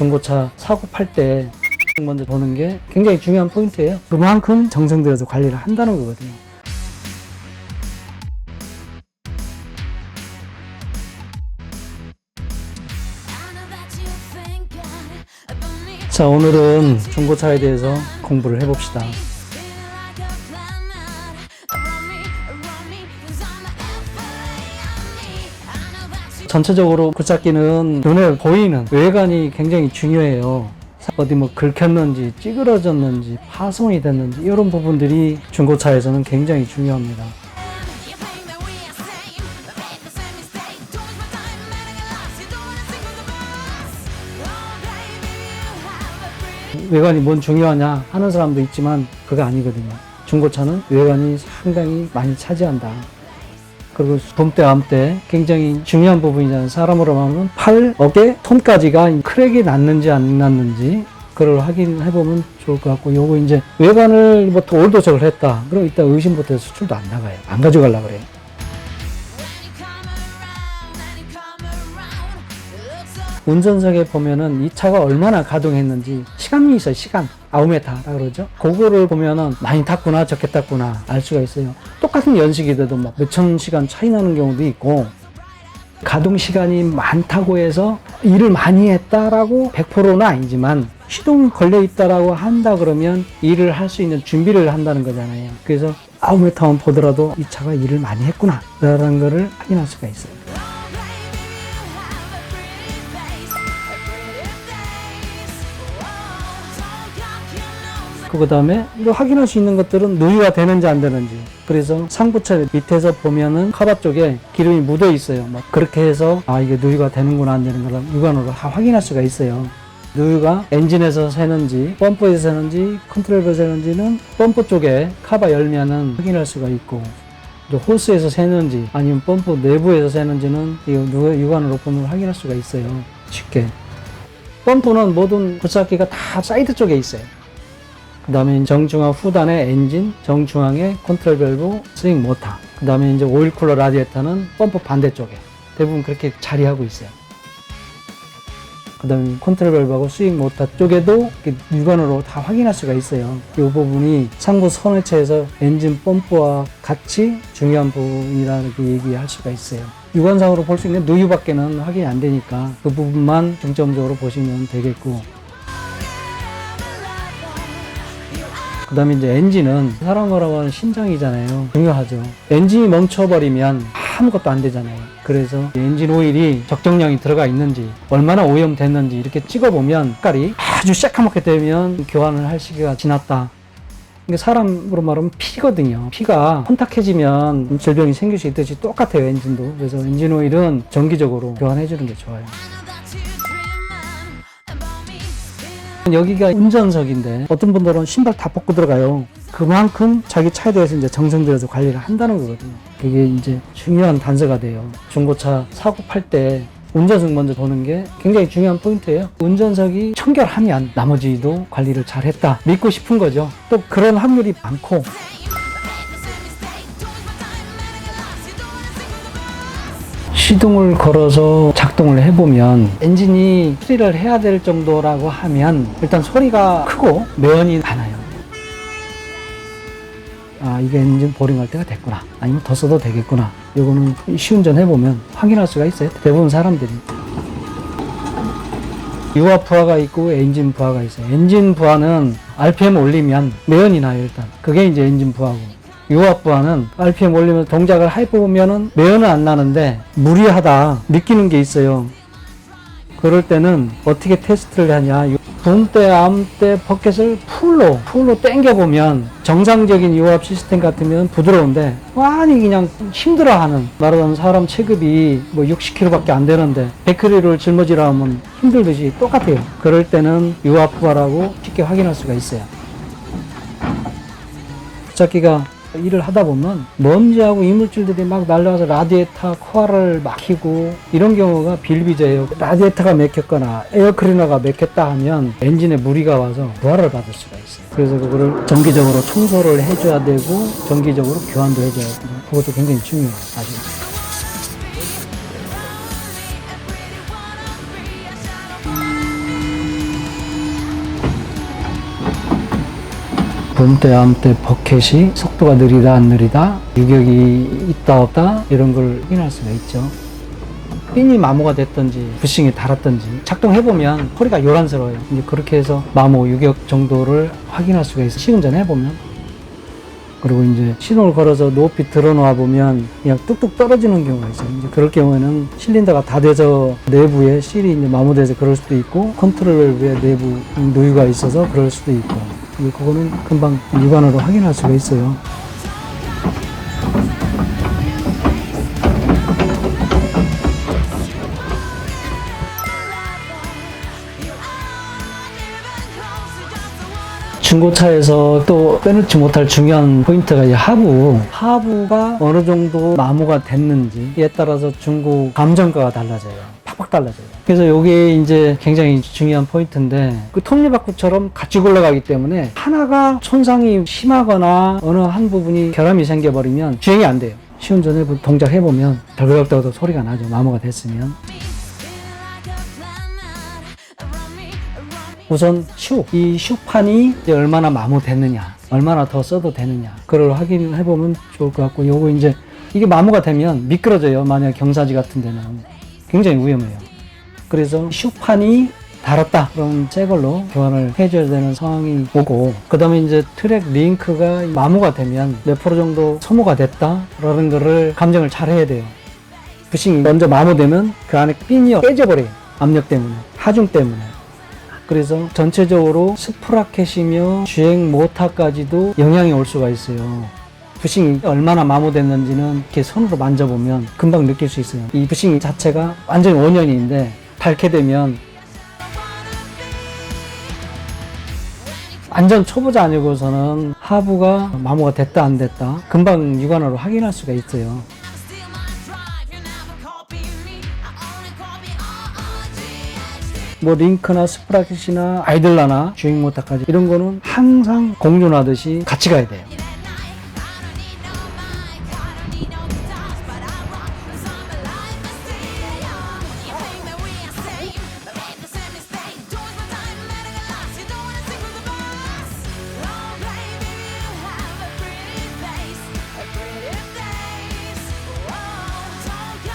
중고차 사고 팔 때 먼저 보는 게 굉장히 중요한 포인트예요. 그만큼 정성 들여서 관리를 한다는 거거든요. 자, 오늘은 중고차에 대해서 공부를 해봅시다. 전체적으로 굴착기는 눈에 보이는 외관이 굉장히 중요해요. 어디 뭐 긁혔는지 찌그러졌는지 파손이 됐는지 이런 부분들이 중고차에서는 굉장히 중요합니다. 외관이 뭔 중요하냐 하는 사람도 있지만 그거 아니거든요. 중고차는 외관이 상당히 많이 차지한다. 그리고 봄때, 암때 굉장히 중요한 부분이잖아요. 사람으로 하면 팔, 어깨, 손까지가 크랙이 났는지 안 났는지 그걸 확인해보면 좋을 것 같고 요거 이제 외관을 뭐 돌도적을 했다. 그럼 이따 의심부터 수출도 안 나가요. 안 가져가려고 그래요. 운전석에 보면은 이 차가 얼마나 가동했는지 시간이 있어요 시간. 아우메타라 그러죠. 그거를 보면은 많이 탔구나 적게 탔구나 알 수가 있어요. 똑같은 연식이 돼도 막 몇천 시간 차이 나는 경우도 있고 가동 시간이 많다고 해서 일을 많이 했다라고 100%는 아니지만 시동이 걸려 있다라고 한다 그러면 일을 할 수 있는 준비를 한다는 거잖아요. 그래서 아우메타만 보더라도 이 차가 일을 많이 했구나 라는 거를 확인할 수가 있어요 그 다음에 이거 확인할 수 있는 것들은 누유가 되는지 안 되는지. 그래서 상부차 밑에서 보면은 카바 쪽에 기름이 묻어 있어요. 막 그렇게 해서 아 이게 누유가 되는구나 안 되는구나 육안으로 다 확인할 수가 있어요. 누유가 엔진에서 새는지 펌프에서 새는지 컨트롤에서 새는지는 펌프 쪽에 카바 열면은 확인할 수가 있고 또 호스에서 새는지 아니면 펌프 내부에서 새는지는 이 육안으로 보면 확인할 수가 있어요. 쉽게. 펌프는 모든 굴착기가 다 사이드 쪽에 있어요 그 다음에 정중앙 후단의 엔진, 정중앙의 컨트롤 밸브, 스윙 모터. 그 다음에 이제 오일 쿨러 라디에이터는 펌프 반대쪽에 대부분 그렇게 자리하고 있어요. 그 다음에 컨트롤 밸브하고 스윙 모터 쪽에도 육안으로 다 확인할 수가 있어요. 이 부분이 상부 선회체에서 엔진 펌프와 같이 중요한 부분이라는 게 얘기할 수가 있어요. 육안상으로 볼 수 있는 누유밖에는 확인이 안 되니까 그 부분만 중점적으로 보시면 되겠고 그 다음에 이제 엔진은 사람으로 하는 심장이잖아요. 중요하죠. 엔진이 멈춰버리면 아무것도 안 되잖아요. 그래서 엔진 오일이 적정량이 들어가 있는지, 얼마나 오염됐는지 이렇게 찍어보면 색깔이 아주 새까맣게 되면 교환을 할 시기가 지났다. 사람으로 말하면 피거든요. 피가 혼탁해지면 질병이 생길 수 있듯이 똑같아요, 엔진도. 그래서 엔진 오일은 정기적으로 교환해주는 게 좋아요. 여기가 운전석인데 어떤 분들은 신발 다 벗고 들어가요. 그만큼 자기 차에 대해서 이제 정성 들여서 관리를 한다는 거거든요. 그게 이제 중요한 단서가 돼요. 중고차 사고 팔 때 운전석 먼저 보는 게 굉장히 중요한 포인트예요. 운전석이 청결하면 나머지도 관리를 잘 했다. 믿고 싶은 거죠. 또 그런 확률이 많고 시동을 걸어서 작동을 해보면 엔진이 수리를 해야 될 정도라고 하면 일단 소리가 크고 매연이 많아요. 아, 이게 엔진 보링할 때가 됐구나. 아니면 더 써도 되겠구나. 요거는 시운전 해보면 확인할 수가 있어요. 대부분 사람들이. 유압 부하가 있고 엔진 부하가 있어요. 엔진 부하는 RPM 올리면 매연이 나요, 일단. 그게 이제 엔진 부하고. 유압부하는 RPM 올리면 동작을 해보면은 매연은 안 나는데 무리하다 느끼는 게 있어요. 그럴 때는 어떻게 테스트를 하냐. 붐때, 암때 버켓을 풀로, 풀로 당겨보면 정상적인 유압 시스템 같으면 부드러운데 많이 그냥 힘들어하는 말하자면 사람 체급이 뭐 60kg 밖에 안 되는데 100kg를 짊어지라 하면 힘들듯이 똑같아요. 그럴 때는 유압 부하라고 쉽게 확인할 수가 있어요. 부착기가 일을 하다 보면 먼지하고 이물질들이 막 날라와서 라디에이터 코어를 막히고 이런 경우가 빌비재예요. 라디에이터가 막혔거나 에어클리너가 막혔다 하면 엔진에 무리가 와서 부하를 받을 수가 있어요. 그래서 그거를 정기적으로 청소를 해줘야 되고 정기적으로 교환도 해줘야 되고 그것도 굉장히 중요해요. 아직. 봄때, 암때 버켓이 속도가 느리다, 안 느리다, 유격이 있다, 없다, 이런 걸 확인할 수가 있죠. 핀이 마모가 됐든지 부싱이 달았든지 작동해보면 허리가 요란스러워요. 이제 그렇게 해서 마모 유격 정도를 확인할 수가 있어요. 시운전 해보면. 그리고 이제 시동을 걸어서 높이 들어놓아 보면 그냥 뚝뚝 떨어지는 경우가 있어요. 이제 그럴 경우에는 실린더가 다 돼서 내부에 실이 이제 마모돼서 그럴 수도 있고 컨트롤러에 내부 누유가 있어서 그럴 수도 있고 그거는 금방 육안으로 확인할 수가 있어요. 중고차에서 또 빼놓지 못할 중요한 포인트가 이 하부. 하부가 어느 정도 마모가 됐는지에 따라서 중고 감정가가 달라져요. 팍팍 달라져요. 그래서 이게 이제 굉장히 중요한 포인트인데 그 톱니바퀴처럼 같이 굴러가기 때문에 하나가 손상이 심하거나 어느 한 부분이 결함이 생겨버리면 주행이 안 돼요. 시운전을 동작 해보면 덜덜덜덜 소리가 나죠. 마모가 됐으면. 우선 슈, 이 슈판이 이제 얼마나 마모됐느냐, 얼마나 더 써도 되느냐, 그걸 확인을 해보면 좋을 것 같고, 요거 이제 이게 마모가 되면 미끄러져요. 만약 경사지 같은 데는 굉장히 위험해요. 그래서 슈판이 달았다. 그럼 새 걸로 교환을 해줘야 되는 상황이 오고, 그 다음에 이제 트랙 링크가 마모가 되면 몇 프로 정도 소모가 됐다. 라는 거를 감정을 잘 해야 돼요. 부싱이 먼저 마모되면 그 안에 핀이 깨져버려요. 압력 때문에, 하중 때문에. 그래서 전체적으로 스프라켓이며 주행 모터까지도 영향이 올 수가 있어요. 부싱이 얼마나 마모됐는지는 이렇게 손으로 만져보면 금방 느낄 수 있어요. 이 부싱 자체가 완전히 원년인데 닳게 되면 완전 초보자 아니고서는 하부가 마모가 됐다 안 됐다 금방 육안으로 확인할 수가 있어요. 뭐 링크나 스프라켓이나 아이들라나 주행 모터까지 이런 거는 항상 공존하듯이 같이 가야 돼요.